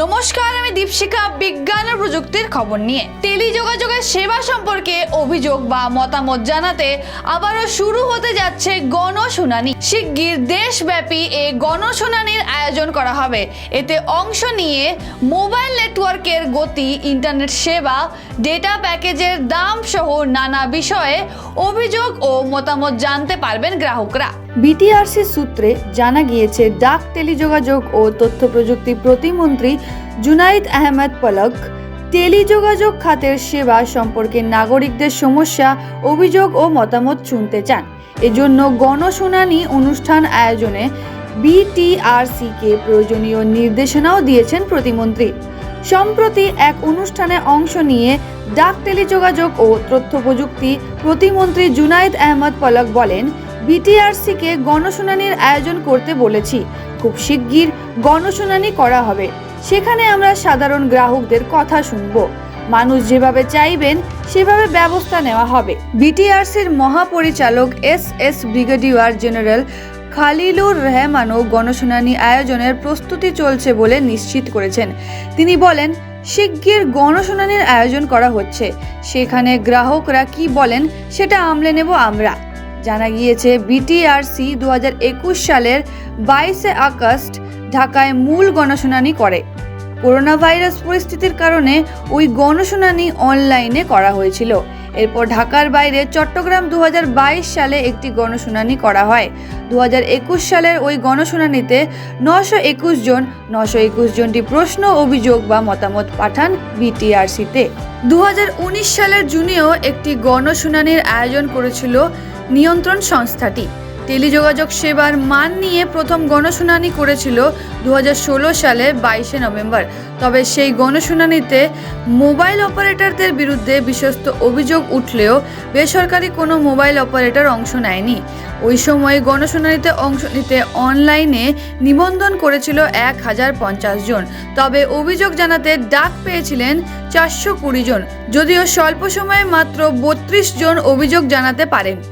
নমস্কার, আমি দীপশিখা, বিজ্ঞান ও প্রযুক্তির খবর নিয়ে। টেলিযোগাযোগের সেবা সম্পর্কে অভিযোগ বা মতামত জানাতে আবারও শুরু হতে যাচ্ছে গণশুনানি। শিগগির দেশব্যাপী এই গণশুনানির আয়োজন করা হবে। এতে অংশ নিয়ে মোবাইল নেটওয়ার্কের গতি, ইন্টারনেট সেবা, ডেটা প্যাকেজের দাম সহ নানা বিষয়ে অভিযোগ ও মতামত জানতে পারবেন গ্রাহকরা। বিটিআরসি সূত্রে জানা গিয়েছে, ডাক, টেলিযোগাযোগ ও তথ্য প্রযুক্তি প্রতিমন্ত্রী জুনাইদ আহমেদ পলক টেলিযোগাযোগ খাতের সেবা সম্পর্কে নাগরিকদের সমস্যা, অভিযোগ ও মতামত শুনতে চান। এজন্য গণশুনানি অনুষ্ঠান আয়োজনে বিটিআরসিকে প্রয়োজনীয় নির্দেশনাও দিয়েছেন প্রতিমন্ত্রী। সম্প্রতি এক অনুষ্ঠানে অংশ নিয়ে ডাক, টেলিযোগাযোগ ও তথ্য প্রযুক্তি প্রতিমন্ত্রী জুনাইদ আহমদ পলক বলেন বিটিআরসিকে গণশুনানির আয়োজন করতে বলেছি। খুব শিগগির গণশুনানি করা হবে। সেখানে আমরা সাধারণ গ্রাহকদের কথা শুনব। মানুষ যেভাবে চাইবেন, সেভাবে ব্যবস্থা নেওয়া হবে। বিটিআরসির মহাপরিচালক S S brigadier general Khalilur রহমানও গণশুনানি আয়োজনের প্রস্তুতি চলছে বলে নিশ্চিত করেছেন। তিনি বলেন, শিগগির গণশুনানির আয়োজন করা হচ্ছে। সেখানে গ্রাহকরা কি বলেন, সেটা আমলে নেব আমরা। জানা গিয়েছে বিটিআরসি দু হাজার একুশ সালের বাইশে আগস্ট ঢাকায় মূল গণশুনানি করে। করোনা ভাইরাস পরিস্থিতির কারণে ওই গণশুনানি অনলাইনে করা হয়েছিল। এরপর ঢাকার বাইরে চট্টগ্রাম দু হাজার বাইশ সালে একটি গণশুনানি করা হয়। দু হাজার একুশ সালের ওই গণশুনানিতে নশো একুশ জন নশো একুশ জনটি প্রশ্ন, অভিযোগ বা মতামত পাঠান বিটিআরসিতে দু হাজার উনিশ সালের জুনেও একটি গণশুনানির আয়োজন করেছিল নিয়ন্ত্রণ সংস্থাটি। টেলিযোগাযোগ সেবার মান নিয়ে প্রথম গণশুনানি করেছিল দু হাজার ষোলো সালে বাইশে নভেম্বর। তবে সেই গণশুনানিতে মোবাইল অপারেটরদের বিরুদ্ধে বিশ্বস্ত অভিযোগ উঠলেও বেসরকারি কোনো মোবাইল অপারেটর অংশ নেয়নি। ওই সময় গণশুনানিতে অংশ নিতে অনলাইনে নিবন্ধন করেছিল এক হাজার পঞ্চাশ জন। তবে অভিযোগ জানাতে ডাক পেয়েছিলেন চারশো কুড়ি জন। যদিও স্বল্প সময়ে মাত্র বত্রিশ জন অভিযোগ জানাতে পারেন।